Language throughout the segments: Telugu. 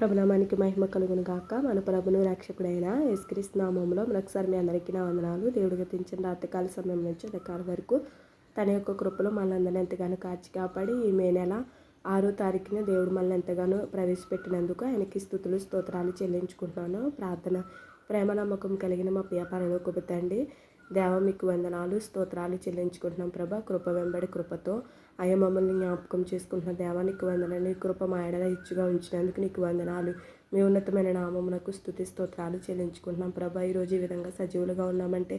ప్రభునామానికి మహిమ కలుగును గాక. మన ప్రభును రక్షకుడైన యశ్క్రీస్తు నామంలో మరొకసారి మీ అందరికీ నా వందనాలు. దేవుడు గతించిన రాత్రికాల సమయం నుంచి అధికార వరకు తన యొక్క కృపలో మనందరినీ ఎంతగానో కాచి కాపాడి ఈ మే నెల ఆరో తారీఖున దేవుడు మనల్ని ఎంతగానో ప్రవేశపెట్టినందుకు ఆయనకి స్థుతులు స్తోత్రాలు చెల్లించుకుంటున్నాను. ప్రార్థన ప్రేమ నమ్మకం కలిగిన మా ప్రియ తండ్రి దేవ మీకు వందనాలు స్తోత్రాలు చెల్లించుకుంటున్నాం ప్రభా. కృప వెంబడి కృపతో అయ్యా మమ్మల్ని జ్ఞాపకం చేసుకుంటున్న దేవా నీకు వందనాలు కృప మా ఎడల ఇచ్చుగా ఉంచినందుకు నీకు వందనాలు. మీ ఉన్నతమైన నామమునకు స్థుతి స్తోత్రాలు చెల్లించుకుంటున్నాం. ప్రభా ఈరోజు ఈ విధంగా సజీవులుగా ఉన్నామంటే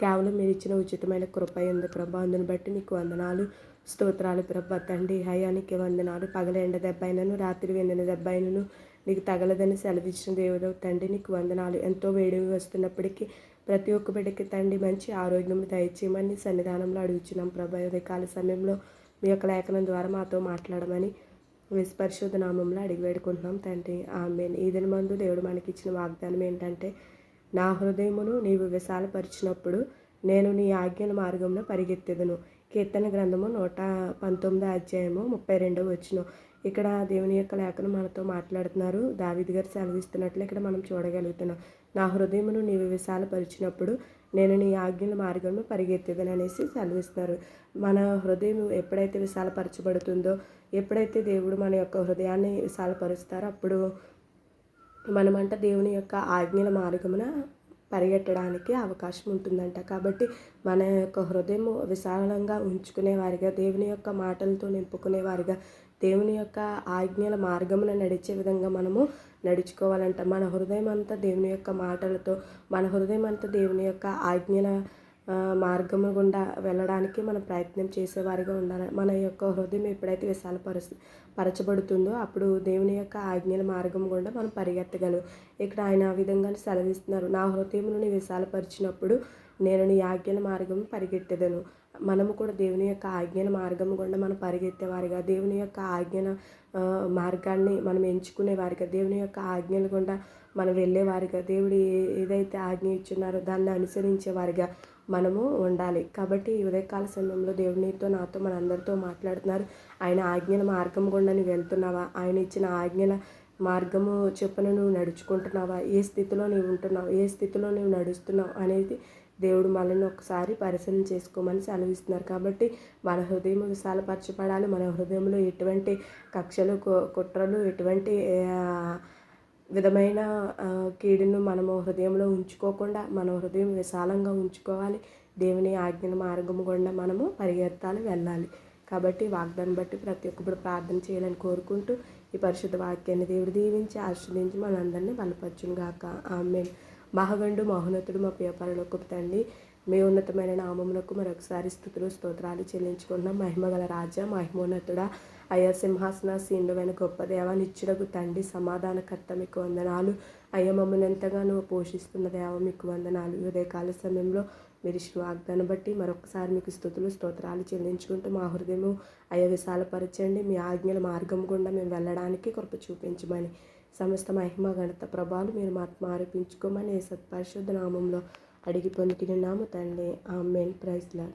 కేవలం మీరు ఇచ్చిన ఉచితమైన కృప ఉంది ప్రభా అందుని బట్టి నీకు వందనాలు స్తోత్రాలు ప్రభా. తండ్రి హయానికి వందనాలు. పగల ఎండ దెబ్బైనను రాత్రి వెండిన దెబ్బైనను నీకు తగలదని సెలవిచ్చిన దేవుడు తండ్రి నీకు వందనాలు. ఎంతో వేడి వస్తున్నప్పటికీ ప్రతి ఒక్క బిడ్డకి తండ్రి మంచి ఆరోగ్యం దయచేయమని సన్నిధానంలో అడుగుచున్నాం. ప్రభా కాల సమయంలో మీ యొక్క లేఖనం ద్వారా మాతో మాట్లాడమని పరిశుద్ధ నామంలో అడిగి వేడుకుంటున్నాం తండ్రి. ఆమె ఈ మందు దేవుడు మనకి ఇచ్చిన వాగ్దానం ఏంటంటే నా హృదయమును నీవు విశాలపరిచినప్పుడు నేను నీ ఆజ్ఞల మార్గంలో పరిగెత్తెదను. కీర్తన గ్రంథము నూట పంతొమ్మిదో అధ్యాయము ముప్పై రెండవ వచ్చిన ఇక్కడ దేవుని యొక్క లేఖను మనతో మాట్లాడుతున్నారు. దావిది గారు సెలవిస్తున్నట్లు ఇక్కడ మనం చూడగలుగుతున్నాం. నా హృదయమును నీవు విశాలపరిచినప్పుడు నేను నీ ఆజ్ఞల మార్గంలో పరిగెత్తేదని అనేసి సెలవిస్తున్నారు మన హృదయం ఎప్పుడైతే విశాలపరచబడుతుందో ఎప్పుడైతే దేవుడు మన యొక్క హృదయాన్ని విశాలపరుస్తారో అప్పుడు మనమంట దేవుని యొక్క ఆజ్ఞల మార్గమున పరిగెట్టడానికి అవకాశం ఉంటుందంట. కాబట్టి మన యొక్క హృదయం విశాలంగా ఉంచుకునేవారిగా దేవుని యొక్క మాటలతో నింపుకునేవారిగా దేవుని యొక్క ఆజ్ఞల మార్గమున నడిచే విధంగా మనము నడుచుకోవాలంట. మన హృదయం అంతా దేవుని యొక్క మాటలతో మన హృదయం అంతా దేవుని యొక్క ఆజ్ఞల మార్గము గుండా వెళ్ళడానికి మనం ప్రయత్నం చేసేవారిగా ఉండాలి. మన యొక్క హృదయం ఎప్పుడైతే విశాలపరచ పరచబడుతుందో అప్పుడు దేవుని యొక్క ఆజ్ఞల మార్గం గుండా మనం పరిగెత్తగలం. ఇక్కడ ఆయన ఆ విధంగా సెలవిస్తున్నారు. నా హృదయమును విశాలపరిచినప్పుడు నేను నీ ఆజ్ఞల మార్గం పరిగెత్తదను. మనము కూడా దేవుని యొక్క ఆజ్ఞల మార్గం గుండా మనం పరిగెత్తేవారిగా దేవుని యొక్క ఆజ్ఞల మార్గాన్ని మనం ఎంచుకునే వారిగా దేవుని యొక్క ఆజ్ఞల గుండా మనం వెళ్ళేవారిగా దేవుడు ఏదైతే ఆజ్ఞ ఇచ్చున్నారో దాన్ని అనుసరించేవారిగా మనము ఉండాలి. కాబట్టి ఉదయకాల సమయంలో దేవునితో నాతో మనందరితో మాట్లాడుతున్నారు. ఆయన ఆజ్ఞల మార్గం గుండా నువ్వు వెళ్తున్నావా? ఆయన ఇచ్చిన ఆజ్ఞల మార్గము చెప్పను నువ్వు నడుచుకుంటున్నావా? ఏ స్థితిలో నీవు ఉంటున్నావు? ఏ స్థితిలో నువ్వు నడుస్తున్నావు? అనేది దేవుడు మనల్ని ఒకసారి పరిశీలన చేసుకోమని సెలవిస్తున్నారు. కాబట్టి మన హృదయం విశాలపరచబడాలి. మన హృదయంలో ఎటువంటి కక్షలు కుట్రలు ఎటువంటి విధమైన కీడును మనము హృదయంలో ఉంచుకోకుండా మన హృదయం విశాలంగా ఉంచుకోవాలి. దేవుని ఆజ్ఞల మార్గం గుండా మనము పరిగెత్తాలి వెళ్ళాలి. కాబట్టి వాగ్దాన్ని బట్టి ప్రతి ఒక్కరు ప్రార్థన చేయాలని కోరుకుంటూ ఈ పరిశుద్ధ వాక్యాన్ని దేవుడు దీవించి ఆశ్రదించి మనందరినీ బలపరచును గాక ఆమె మహగండు మహోన్నతుడు మా పేపర్లకు తండ్రి మీ ఉన్నతమైన నామములకు మరొకసారి స్థుతులు స్తోత్రాలు చెల్లించుకుంటున్నాం. మహిమగల రాజా మహిమోన్నతుడా అయ్యా సింహాసన సీనుడమైన గొప్ప దేవ నిచ్చుడకు తండ్రి సమాధానకర్త మీకు వందనాలు. అయ్యా మమ్మల్ని ఎంతగానో పోషిస్తున్న దేవ మీకు వందనాలు. ఉదయకాల సమయంలో మీరు ఇచ్చిన వాగ్దాన్ని బట్టి మరొకసారి మీకు స్థుతులు స్తోత్రాలు చెల్లించుకుంటూ మా హృదయము అయ్యా విశాలపరచండి. మీ ఆజ్ఞల మార్గం గుండా మేము వెళ్ళడానికి కృప చూపించమని సమస్త మహిమ గణత ప్రభాలు మీరు మాత్మ ఆరోపించుకోమని సత్పరిశుద్ధ నామంలో అడిగి పొందుకున్నాము తండ్రి. ఆ మెయిన్ ప్రైజ్లాడ్